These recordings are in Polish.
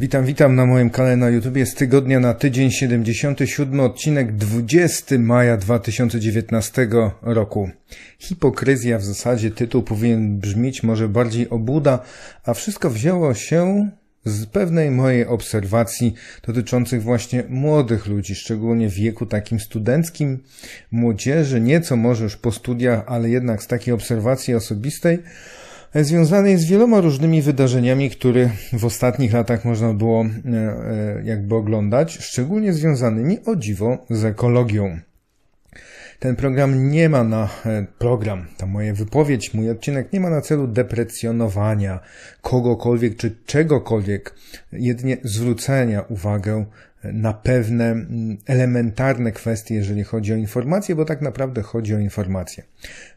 Witam, witam na moim kanale na YouTube. Z tygodnia na tydzień 77 odcinek 20 maja 2019 roku. Hipokryzja w zasadzie tytuł powinien brzmieć może bardziej obuda, a wszystko wzięło się z pewnej mojej obserwacji dotyczących właśnie młodych ludzi, szczególnie w wieku takim studenckim, młodzieży, nieco może już po studiach, ale jednak z takiej obserwacji osobistej, związanej z wieloma różnymi wydarzeniami, które w ostatnich latach można było e, e, jakby oglądać, szczególnie związanymi o dziwo z ekologią. Ten program nie ma na e, program, ta moja wypowiedź, mój odcinek nie ma na celu deprecjonowania kogokolwiek czy czegokolwiek, jedynie zwrócenia uwagę na pewne mm, elementarne kwestie, jeżeli chodzi o informacje, bo tak naprawdę chodzi o informacje.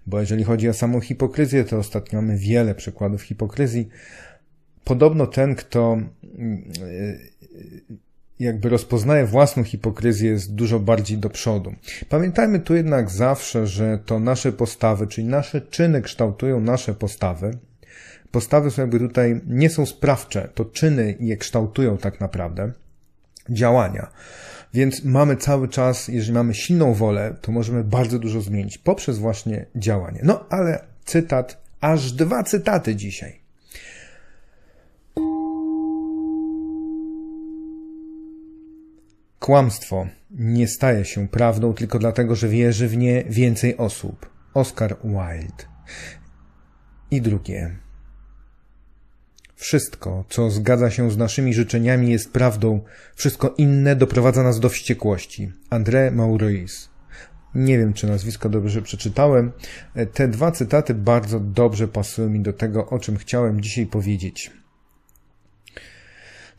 Bo jeżeli chodzi o samą hipokryzję, to ostatnio mamy wiele przykładów hipokryzji. Podobno ten, kto mm, jakby rozpoznaje własną hipokryzję jest dużo bardziej do przodu. Pamiętajmy tu jednak zawsze, że to nasze postawy, czyli nasze czyny kształtują nasze postawy. Postawy są jakby tutaj nie są sprawcze, to czyny je kształtują tak naprawdę działania. Więc mamy cały czas, jeżeli mamy silną wolę, to możemy bardzo dużo zmienić poprzez właśnie działanie. No ale cytat, aż dwa cytaty dzisiaj. Kłamstwo nie staje się prawdą tylko dlatego, że wierzy w nie więcej osób. Oscar Wilde. I drugie. Wszystko, co zgadza się z naszymi życzeniami, jest prawdą. Wszystko inne doprowadza nas do wściekłości. André Maurice. Nie wiem, czy nazwisko dobrze przeczytałem. Te dwa cytaty bardzo dobrze pasują mi do tego, o czym chciałem dzisiaj powiedzieć.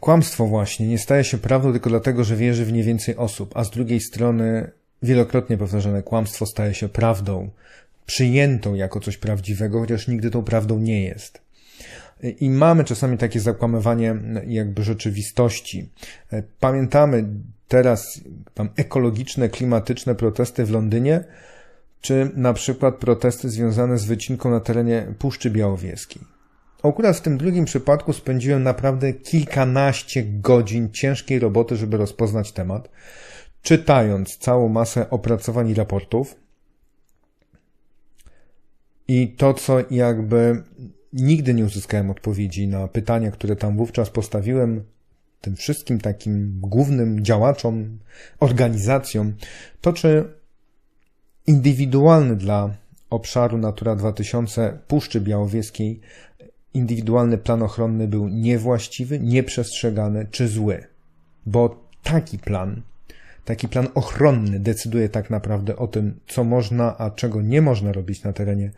Kłamstwo właśnie nie staje się prawdą tylko dlatego, że wierzy w nie więcej osób, a z drugiej strony wielokrotnie powtarzane kłamstwo staje się prawdą, przyjętą jako coś prawdziwego, chociaż nigdy tą prawdą nie jest. I mamy czasami takie zakłamywanie jakby rzeczywistości. Pamiętamy teraz tam ekologiczne, klimatyczne protesty w Londynie, czy na przykład protesty związane z wycinką na terenie Puszczy Białowieskiej. Akurat w tym drugim przypadku spędziłem naprawdę kilkanaście godzin ciężkiej roboty, żeby rozpoznać temat, czytając całą masę opracowań i raportów. I to, co jakby nigdy nie uzyskałem odpowiedzi na pytania, które tam wówczas postawiłem tym wszystkim takim głównym działaczom, organizacjom, to czy indywidualny dla obszaru Natura 2000 Puszczy Białowieskiej indywidualny plan ochronny był niewłaściwy, nieprzestrzegany czy zły. Bo taki plan, taki plan ochronny decyduje tak naprawdę o tym, co można, a czego nie można robić na terenie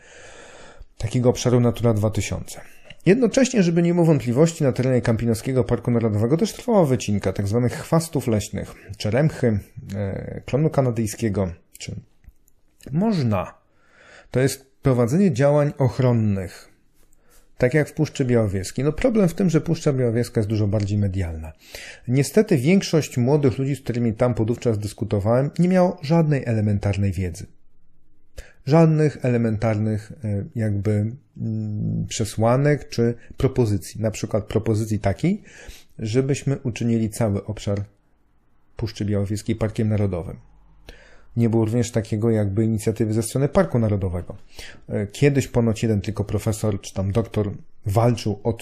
takiego obszaru Natura 2000. Jednocześnie, żeby nie było wątpliwości, na terenie Kampinoskiego Parku Narodowego też trwała wycinka tzw. Tak chwastów leśnych, czeremchy, e, klonu kanadyjskiego, czy można. To jest prowadzenie działań ochronnych, tak jak w Puszczy Białowieskiej. No problem w tym, że Puszcza Białowieska jest dużo bardziej medialna. Niestety większość młodych ludzi, z którymi tam podówczas dyskutowałem, nie miało żadnej elementarnej wiedzy. Żadnych elementarnych e, jakby mm, przesłanek czy propozycji. Na przykład propozycji takiej, żebyśmy uczynili cały obszar Puszczy Białowieskiej Parkiem Narodowym. Nie było również takiego jakby inicjatywy ze strony Parku Narodowego. E, kiedyś ponoć jeden tylko profesor czy tam doktor walczył o,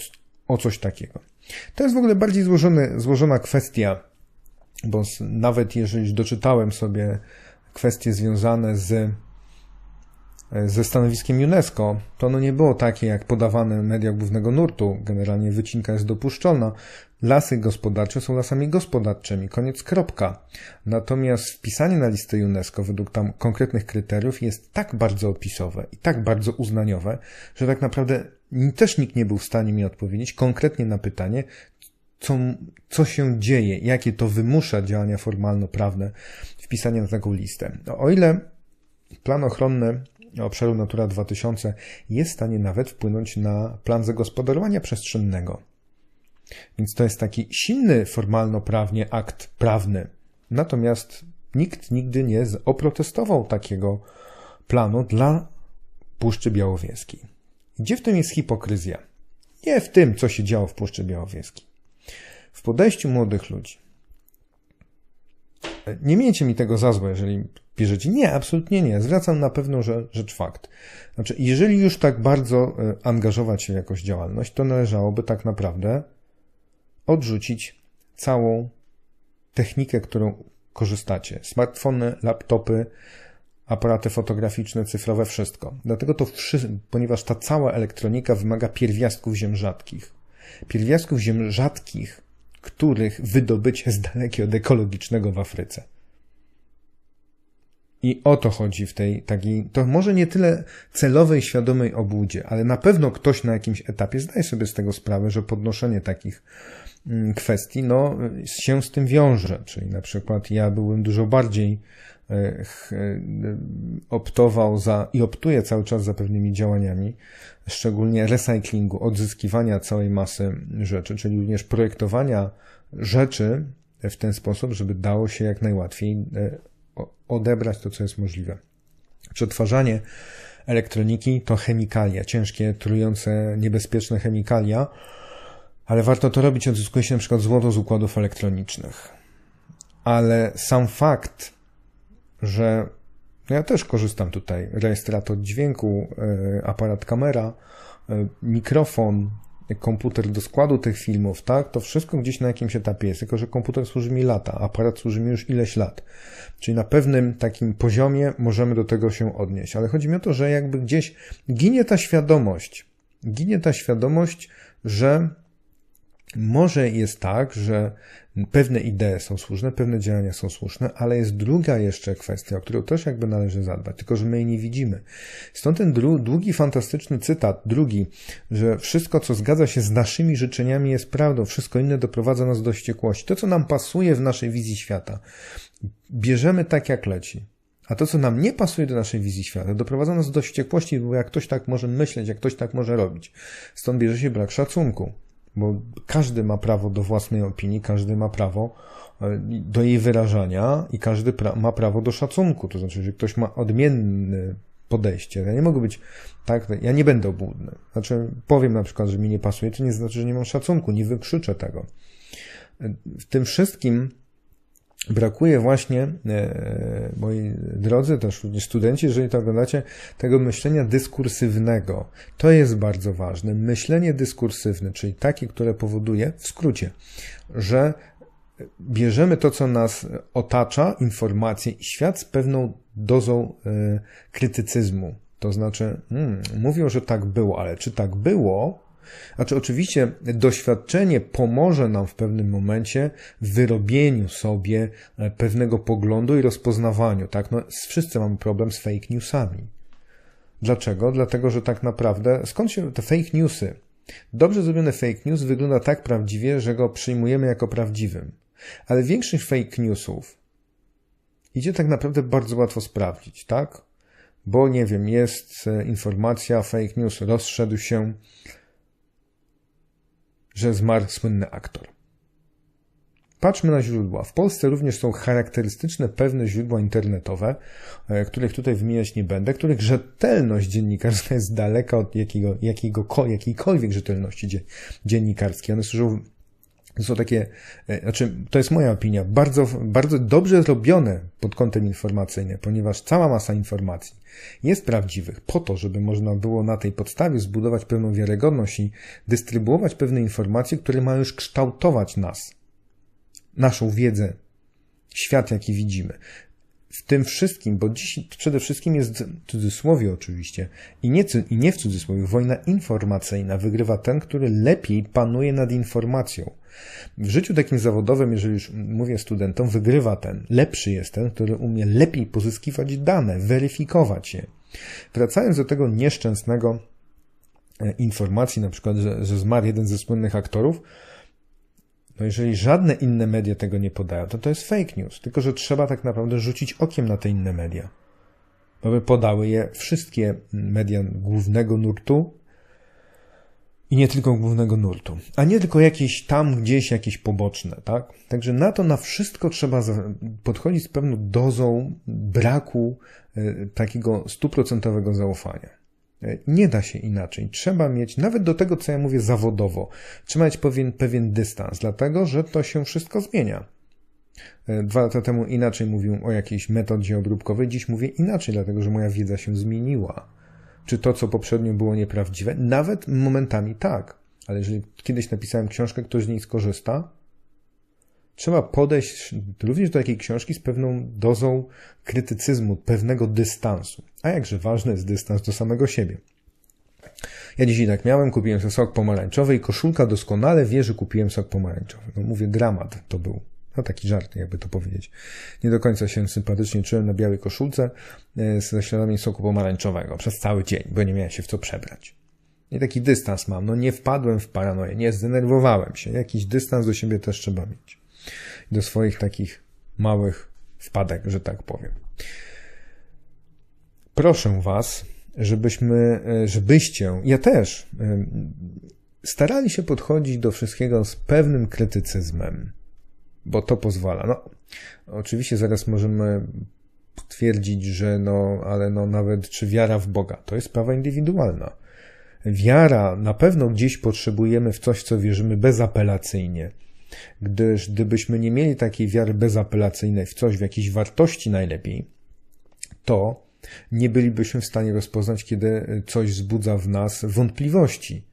o coś takiego. To jest w ogóle bardziej złożony, złożona kwestia, bo nawet jeżeli doczytałem sobie kwestie związane z ze stanowiskiem UNESCO, to ono nie było takie jak podawane w mediach głównego nurtu. Generalnie wycinka jest dopuszczona. Lasy gospodarcze są lasami gospodarczymi. Koniec kropka. Natomiast wpisanie na listę UNESCO według tam konkretnych kryteriów jest tak bardzo opisowe i tak bardzo uznaniowe, że tak naprawdę też nikt nie był w stanie mi odpowiedzieć konkretnie na pytanie, co, co się dzieje, jakie to wymusza działania formalno-prawne wpisania na taką listę. O ile plan ochronny obszaru Natura 2000 jest w stanie nawet wpłynąć na plan zagospodarowania przestrzennego. Więc to jest taki silny formalno-prawnie akt prawny. Natomiast nikt nigdy nie oprotestował takiego planu dla Puszczy Białowieskiej. Gdzie w tym jest hipokryzja? Nie w tym, co się działo w Puszczy Białowieskiej. w podejściu młodych ludzi. Nie miejcie mi tego za złe, jeżeli bierzecie. Nie, absolutnie nie. Zwracam na pewno rzecz fakt. Znaczy, jeżeli już tak bardzo e, angażować się w jakąś działalność, to należałoby tak naprawdę odrzucić całą technikę, którą korzystacie. Smartfony, laptopy, aparaty fotograficzne, cyfrowe, wszystko. Dlatego to wszystko, ponieważ ta cała elektronika wymaga pierwiastków ziem rzadkich. Pierwiastków ziem rzadkich, których wydobycie jest dalekie od ekologicznego w Afryce. I o to chodzi w tej takiej, to może nie tyle celowej, świadomej obłudzie, ale na pewno ktoś na jakimś etapie zdaje sobie z tego sprawę, że podnoszenie takich mm, kwestii, no, się z tym wiąże. Czyli na przykład ja byłem dużo bardziej e, e, optował za i optuję cały czas za pewnymi działaniami, szczególnie recyklingu, odzyskiwania całej masy rzeczy, czyli również projektowania rzeczy w ten sposób, żeby dało się jak najłatwiej e, odebrać to, co jest możliwe. Przetwarzanie elektroniki to chemikalia, ciężkie, trujące, niebezpieczne chemikalia, ale warto to robić, odzyskuje się na przykład złoto z układów elektronicznych. Ale sam fakt, że no ja też korzystam tutaj, rejestrator dźwięku, e, aparat kamera, e, mikrofon, komputer do składu tych filmów, tak, to wszystko gdzieś na jakimś etapie jest, tylko że komputer służy mi lata, aparat służy mi już ileś lat. Czyli na pewnym takim poziomie możemy do tego się odnieść. Ale chodzi mi o to, że jakby gdzieś ginie ta świadomość, ginie ta świadomość, że może jest tak, że pewne idee są słuszne, pewne działania są słuszne, ale jest druga jeszcze kwestia, o którą też jakby należy zadbać, tylko że my jej nie widzimy. Stąd ten długi, fantastyczny cytat, drugi, że wszystko, co zgadza się z naszymi życzeniami jest prawdą, wszystko inne doprowadza nas do wściekłości. To, co nam pasuje w naszej wizji świata, bierzemy tak, jak leci. A to, co nam nie pasuje do naszej wizji świata, doprowadza nas do wściekłości, bo jak ktoś tak może myśleć, jak ktoś tak może robić. Stąd bierze się brak szacunku bo każdy ma prawo do własnej opinii, każdy ma prawo e, do jej wyrażania i każdy pra ma prawo do szacunku. To znaczy, że ktoś ma odmienne podejście. Ja nie mogę być tak, ja nie będę obłudny. Znaczy, powiem na przykład, że mi nie pasuje, to nie znaczy, że nie mam szacunku, nie wykrzyczę tego. W tym wszystkim brakuje właśnie, e, moi drodzy, też studenci, jeżeli to oglądacie, tego myślenia dyskursywnego. To jest bardzo ważne. Myślenie dyskursywne, czyli takie, które powoduje, w skrócie, że bierzemy to, co nas otacza, informacje i świat z pewną dozą e, krytycyzmu. To znaczy, hmm, mówią, że tak było, ale czy tak było, znaczy, oczywiście doświadczenie pomoże nam w pewnym momencie w wyrobieniu sobie e, pewnego poglądu i rozpoznawaniu, tak? No, wszyscy mamy problem z fake newsami. Dlaczego? Dlatego, że tak naprawdę, skąd się te fake newsy? Dobrze zrobiony fake news wygląda tak prawdziwie, że go przyjmujemy jako prawdziwym. Ale większość fake newsów idzie tak naprawdę bardzo łatwo sprawdzić, tak? Bo nie wiem, jest e, informacja, fake news rozszedł się, że zmarł słynny aktor. Patrzmy na źródła. W Polsce również są charakterystyczne pewne źródła internetowe, e, których tutaj wymieniać nie będę, których rzetelność dziennikarska jest daleka od jakiego, jakiego, jakiejkolwiek rzetelności dziennikarskiej. One służą to są takie, e, znaczy, to jest moja opinia, bardzo, bardzo dobrze zrobione pod kątem informacyjnym, ponieważ cała masa informacji jest prawdziwych po to, żeby można było na tej podstawie zbudować pewną wiarygodność i dystrybuować pewne informacje, które mają już kształtować nas, naszą wiedzę, świat, jaki widzimy w tym wszystkim, bo dziś przede wszystkim jest w cudzysłowie oczywiście i nie, i nie w cudzysłowie, wojna informacyjna wygrywa ten, który lepiej panuje nad informacją. W życiu takim zawodowym, jeżeli już mówię studentom, wygrywa ten, lepszy jest ten, który umie lepiej pozyskiwać dane, weryfikować je. Wracając do tego nieszczęsnego e, informacji, na przykład, że, że zmarł jeden ze słynnych aktorów, no jeżeli żadne inne media tego nie podają, to to jest fake news. Tylko, że trzeba tak naprawdę rzucić okiem na te inne media. Aby podały je wszystkie media głównego nurtu i nie tylko głównego nurtu, a nie tylko jakieś tam gdzieś jakieś poboczne, tak? Także na to na wszystko trzeba podchodzić z pewną dozą braku e, takiego stuprocentowego zaufania. Nie da się inaczej. Trzeba mieć, nawet do tego, co ja mówię zawodowo, trzeba mieć pewien, pewien dystans, dlatego że to się wszystko zmienia. E, dwa lata temu inaczej mówiłem o jakiejś metodzie obróbkowej, dziś mówię inaczej, dlatego że moja wiedza się zmieniła. Czy to, co poprzednio było nieprawdziwe? Nawet momentami tak, ale jeżeli kiedyś napisałem książkę, ktoś z niej skorzysta, trzeba podejść również do takiej książki z pewną dozą krytycyzmu, pewnego dystansu. A jakże ważny jest dystans do samego siebie. Ja dzisiaj tak miałem, kupiłem sobie sok pomarańczowy i koszulka doskonale wie, że kupiłem sok pomarańczowy. No mówię, dramat to był. No taki żart, jakby to powiedzieć. Nie do końca się sympatycznie czułem na białej koszulce ze śladami soku pomarańczowego przez cały dzień, bo nie miałem się w co przebrać. I taki dystans mam. No nie wpadłem w paranoję, nie zdenerwowałem się. Jakiś dystans do siebie też trzeba mieć. Do swoich takich małych wpadek, że tak powiem. Proszę Was, żebyśmy, e, żebyście, ja też, e, starali się podchodzić do wszystkiego z pewnym krytycyzmem bo to pozwala. No, oczywiście zaraz możemy twierdzić, że no, ale no nawet czy wiara w Boga, to jest sprawa indywidualna. Wiara, na pewno gdzieś potrzebujemy w coś, co wierzymy bezapelacyjnie. Gdyż gdybyśmy nie mieli takiej wiary bezapelacyjnej w coś, w jakieś wartości najlepiej, to nie bylibyśmy w stanie rozpoznać, kiedy coś wzbudza w nas wątpliwości.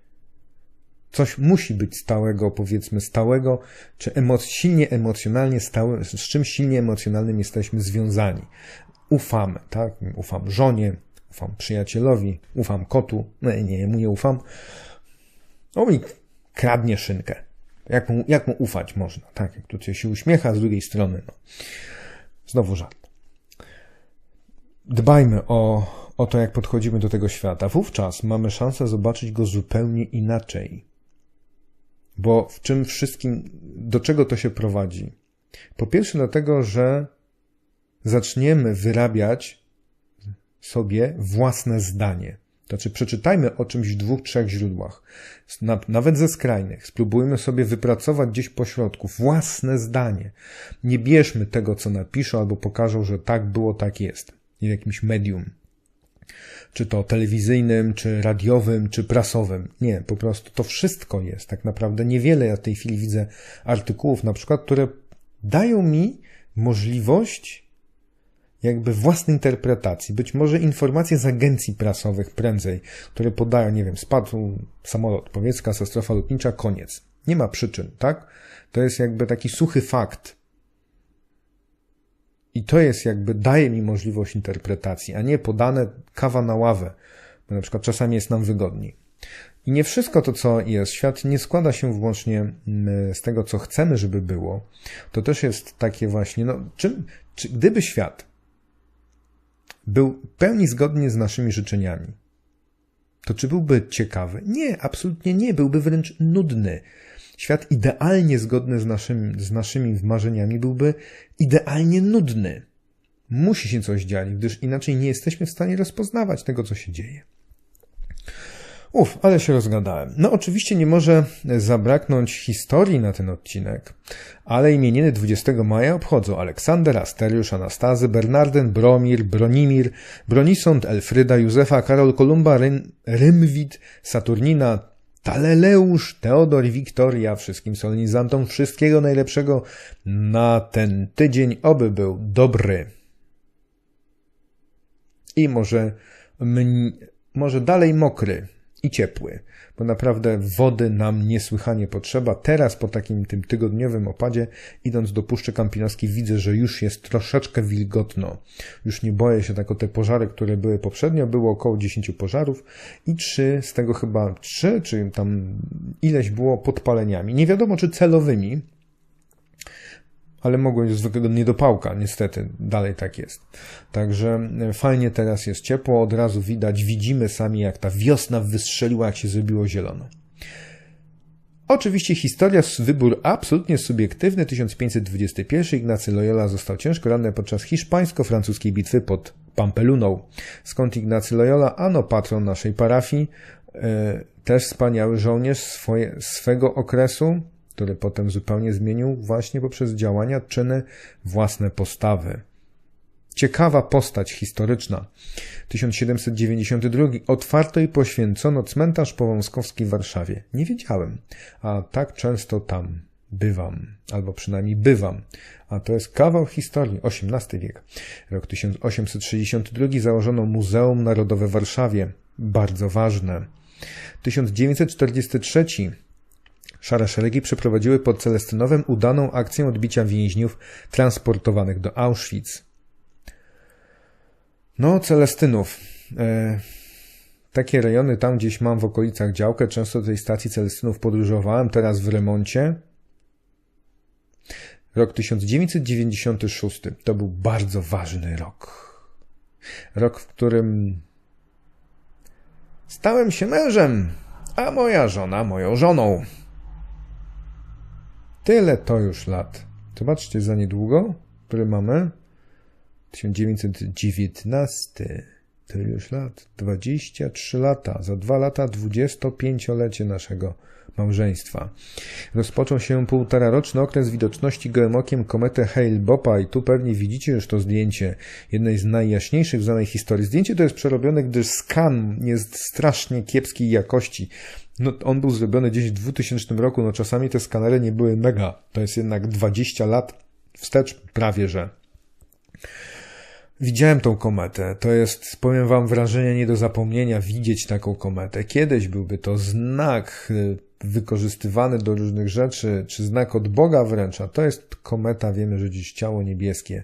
Coś musi być stałego, powiedzmy stałego, czy emoc silnie emocjonalnie stałe, z czymś silnie emocjonalnym jesteśmy związani. Ufamy, tak? Ufam żonie, ufam przyjacielowi, ufam kotu, no nie, mu nie ufam. On mi kradnie szynkę. Jak mu, jak mu ufać można, tak? Jak tu się uśmiecha, z drugiej strony, no. Znowu żart. Dbajmy o, o to, jak podchodzimy do tego świata. Wówczas mamy szansę zobaczyć go zupełnie inaczej. Bo w czym wszystkim, do czego to się prowadzi? Po pierwsze, dlatego, że zaczniemy wyrabiać sobie własne zdanie. Znaczy, przeczytajmy o czymś w dwóch, trzech źródłach, nawet ze skrajnych. Spróbujmy sobie wypracować gdzieś po środku własne zdanie. Nie bierzmy tego, co napiszą albo pokażą, że tak było, tak jest. w jakimś medium czy to telewizyjnym, czy radiowym, czy prasowym. Nie, po prostu to wszystko jest. Tak naprawdę niewiele ja w tej chwili widzę artykułów, na przykład, które dają mi możliwość jakby własnej interpretacji. Być może informacje z agencji prasowych prędzej, które podają, nie wiem, spadł samolot, powiedz katastrofa lotnicza, koniec. Nie ma przyczyn, tak? To jest jakby taki suchy fakt. I to jest jakby, daje mi możliwość interpretacji, a nie podane kawa na ławę, bo na przykład czasami jest nam wygodniej. I nie wszystko to, co jest, świat nie składa się wyłącznie mm, z tego, co chcemy, żeby było. To też jest takie właśnie, no, czy, czy gdyby świat był pełni zgodnie z naszymi życzeniami, to czy byłby ciekawy? Nie, absolutnie nie, byłby wręcz nudny. Świat idealnie zgodny z naszymi, z naszymi marzeniami byłby idealnie nudny. Musi się coś dziać, gdyż inaczej nie jesteśmy w stanie rozpoznawać tego, co się dzieje. Uf, ale się rozgadałem. No oczywiście nie może zabraknąć historii na ten odcinek, ale imieniny 20 maja obchodzą Aleksander, Asteriusz, Anastazy, Bernardyn, Bromir, Bronimir, Bronisąd, Elfryda, Józefa, Karol Kolumba, Rymwid, Saturnina, Taleleusz, Teodor i Wiktoria, wszystkim solenizantom wszystkiego najlepszego na ten tydzień, oby był dobry. I może, może dalej mokry i ciepły, bo naprawdę wody nam niesłychanie potrzeba. Teraz po takim tym tygodniowym opadzie, idąc do Puszczy Kampinoskiej, widzę, że już jest troszeczkę wilgotno. Już nie boję się tak o te pożary, które były poprzednio. Było około 10 pożarów i trzy, z tego chyba trzy, czy tam ileś było podpaleniami. Nie wiadomo, czy celowymi, ale mogło być zwykłego niedopałka, niestety, dalej tak jest. Także e, fajnie teraz jest ciepło, od razu widać, widzimy sami jak ta wiosna wystrzeliła, jak się zrobiło zielono. Oczywiście historia, wybór absolutnie subiektywny. 1521 Ignacy Loyola został ciężko ranny podczas hiszpańsko-francuskiej bitwy pod Pampeluną. Skąd Ignacy Loyola? Ano patron naszej parafii, e, też wspaniały żołnierz swoje, swego okresu, który potem zupełnie zmienił właśnie poprzez działania, czyny, własne postawy. Ciekawa postać historyczna. 1792 otwarto i poświęcono cmentarz powązkowski w Warszawie. Nie wiedziałem, a tak często tam bywam, albo przynajmniej bywam. A to jest kawał historii, XVIII wiek. Rok 1862 założono Muzeum Narodowe w Warszawie. Bardzo ważne. 1943 Szare szeregi przeprowadziły pod Celestynowem udaną akcję odbicia więźniów transportowanych do Auschwitz. No, Celestynów. E, takie rejony tam gdzieś mam w okolicach działkę. Często do tej stacji Celestynów podróżowałem, teraz w remoncie. Rok 1996 to był bardzo ważny rok. Rok, w którym stałem się mężem, a moja żona moją żoną. Tyle to już lat. Zobaczcie za niedługo, który mamy. 1919. Tyle już lat. 23 lata. Za dwa lata 25-lecie naszego małżeństwa. Rozpoczął się półtoraroczny okres widoczności gołym okiem komety Hale-Bopa i tu pewnie widzicie już to zdjęcie, jednej z najjaśniejszych w znanej historii. Zdjęcie to jest przerobione, gdyż skan jest strasznie kiepskiej jakości. No, on był zrobiony gdzieś w 2000 roku, no czasami te skanery nie były mega. To jest jednak 20 lat wstecz prawie, że. Widziałem tą kometę. To jest, powiem wam, wrażenie nie do zapomnienia widzieć taką kometę. Kiedyś byłby to znak y, wykorzystywany do różnych rzeczy, czy znak od Boga wręcz, a to jest kometa, wiemy, że dziś ciało niebieskie.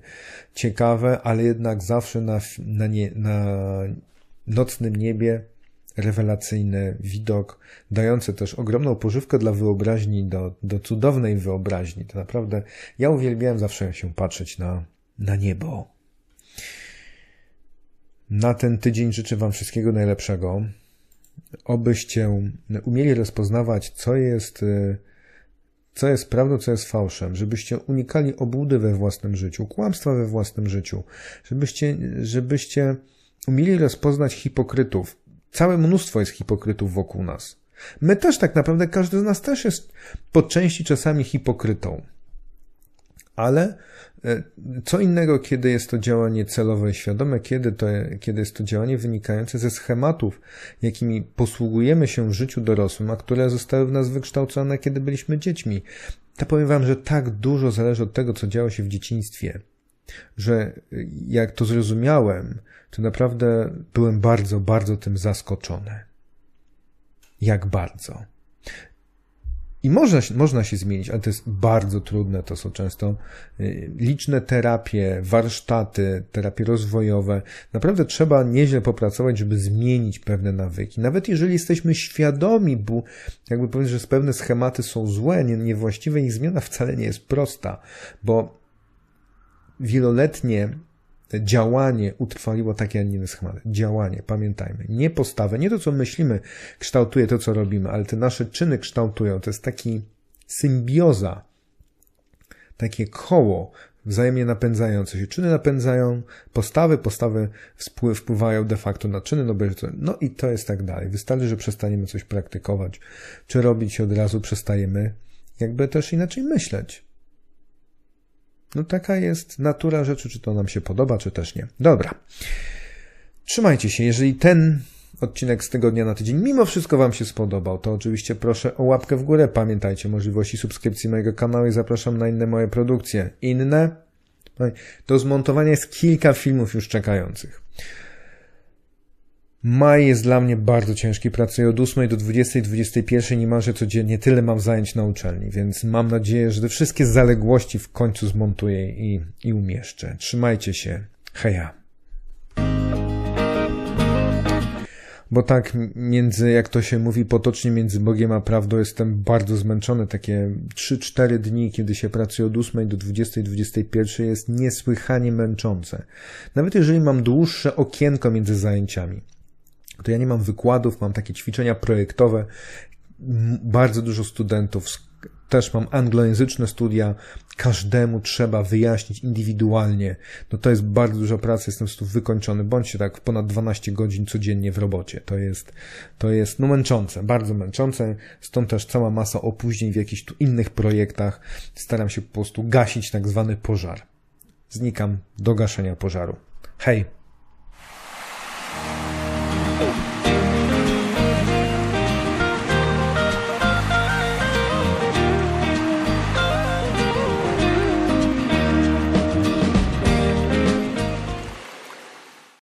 Ciekawe, ale jednak zawsze na, na, nie, na nocnym niebie rewelacyjny widok, dający też ogromną pożywkę dla wyobraźni, do, do cudownej wyobraźni. To naprawdę, ja uwielbiałem zawsze się patrzeć na, na niebo. Na ten tydzień życzę Wam wszystkiego najlepszego. Obyście umieli rozpoznawać, co jest, y, co jest prawdą, co jest fałszem, żebyście unikali obłudy we własnym życiu, kłamstwa we własnym życiu, żebyście, żebyście umieli rozpoznać hipokrytów. Całe mnóstwo jest hipokrytów wokół nas. My też tak naprawdę, każdy z nas też jest po części czasami hipokrytą. Ale e, co innego, kiedy jest to działanie celowe i świadome, kiedy, to, kiedy jest to działanie wynikające ze schematów, jakimi posługujemy się w życiu dorosłym, a które zostały w nas wykształcone, kiedy byliśmy dziećmi. To powiem Wam, że tak dużo zależy od tego, co działo się w dzieciństwie, że jak to zrozumiałem, to naprawdę byłem bardzo, bardzo tym zaskoczony. Jak bardzo. I można, można się zmienić, ale to jest bardzo trudne. To są często y, liczne terapie, warsztaty, terapie rozwojowe. Naprawdę trzeba nieźle popracować, żeby zmienić pewne nawyki. Nawet jeżeli jesteśmy świadomi, bo jakby powiedzieć, że pewne schematy są złe, niewłaściwe, ich zmiana wcale nie jest prosta, bo wieloletnie działanie utrwaliło takie, a nie inne schematy. Działanie, pamiętajmy. Nie postawę, nie to, co myślimy, kształtuje to, co robimy, ale te nasze czyny kształtują. To jest taki symbioza, takie koło wzajemnie napędzające się. Czyny napędzają postawy, postawy wpływają de facto na czyny, no, no i to jest tak dalej. Wystarczy, że przestaniemy coś praktykować, czy robić od razu przestajemy jakby też inaczej myśleć. No taka jest natura rzeczy, czy to nam się podoba, czy też nie. Dobra. Trzymajcie się. Jeżeli ten odcinek z tygodnia na tydzień mimo wszystko Wam się spodobał, to oczywiście proszę o łapkę w górę. Pamiętajcie możliwości subskrypcji mojego kanału i zapraszam na inne moje produkcje. Inne? Do zmontowania jest kilka filmów już czekających. Maj jest dla mnie bardzo ciężki. Pracuję od 8 do 20, 21 niemalże codziennie. Tyle mam zajęć na uczelni, więc mam nadzieję, że te wszystkie zaległości w końcu zmontuję i, i umieszczę. Trzymajcie się. Heja. Bo tak między, jak to się mówi potocznie, między Bogiem a prawdą jestem bardzo zmęczony. Takie 3-4 dni, kiedy się pracuje od 8 do 20, 21 jest niesłychanie męczące. Nawet jeżeli mam dłuższe okienko między zajęciami to ja nie mam wykładów, mam takie ćwiczenia projektowe, bardzo dużo studentów, też mam anglojęzyczne studia, każdemu trzeba wyjaśnić indywidualnie. No to jest bardzo dużo pracy, jestem po wykończony. Bądźcie tak ponad 12 godzin codziennie w robocie. To jest, to jest no męczące, bardzo męczące. Stąd też cała masa opóźnień w jakichś tu innych projektach. Staram się po prostu gasić tak zwany pożar. znikam do gaszenia pożaru. Hej!